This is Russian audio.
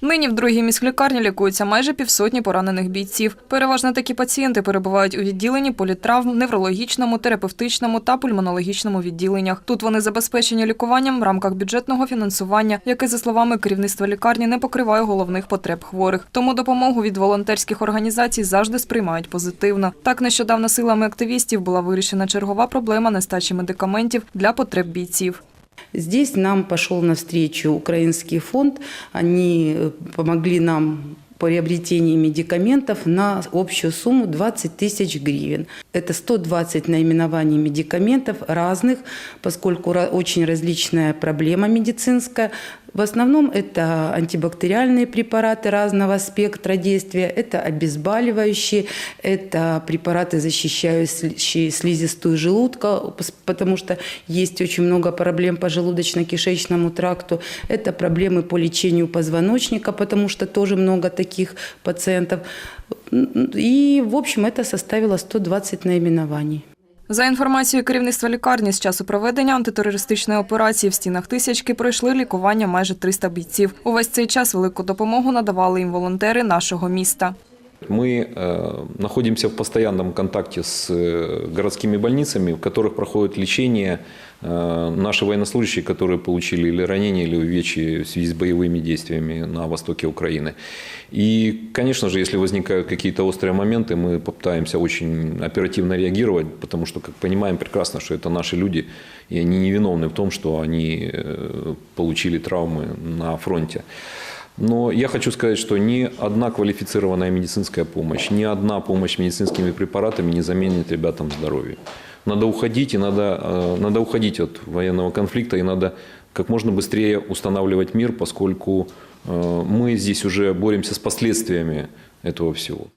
Нині в другій міськлікарні лікуються майже півсотні поранених бійців. Переважно такі пацієнти перебувають у відділенні політравм, неврологічному, терапевтичному та пульмонологічному відділеннях. Тут вони забезпечені лікуванням в рамках бюджетного фінансування, яке, за словами керівництва лікарні, не покриває головних потреб хворих. Тому допомогу від волонтерських організацій завжди сприймають позитивно. Так нещодавно силами активістів була вирішена чергова проблема нестачі медикаментів для потреб бійців. Здесь нам пошел навстречу украинский фонд. Они э, помогли нам по приобретению медикаментов на общую сумму 20 тысяч гривен. Это 120 наименований медикаментов разных, поскольку очень различная проблема медицинская. В основном это антибактериальные препараты разного спектра действия, это обезболивающие, это препараты, защищающие слизистую желудка, потому что есть очень много проблем по желудочно-кишечному тракту. Это проблемы по лечению позвоночника, потому что тоже много таких пациентов. И, в общем, это составило 120 наименований. За інформацією керівництва лікарні, з часу проведення антитерористичної операції в стінах тисячки пройшли лікування майже 300 бійців. Увесь цей час велику допомогу надавали їм волонтери нашого міста. Мы э, находимся в постоянном контакте с э, городскими больницами, в которых проходит лечение э, наши военнослужащие, которые получили или ранения, или увечья в связи с боевыми действиями на востоке Украины. И, конечно же, если возникают какие-то острые моменты, мы попытаемся очень оперативно реагировать, потому что, как понимаем прекрасно, что это наши люди, и они не виновны в том, что они э, получили травмы на фронте. Но я хочу сказать, что ни одна квалифицированная медицинская помощь, ни одна помощь медицинскими препаратами не заменит ребятам здоровье. Надо уходить, и надо, э, надо уходить от военного конфликта, и надо как можно быстрее устанавливать мир, поскольку э, мы здесь уже боремся с последствиями этого всего.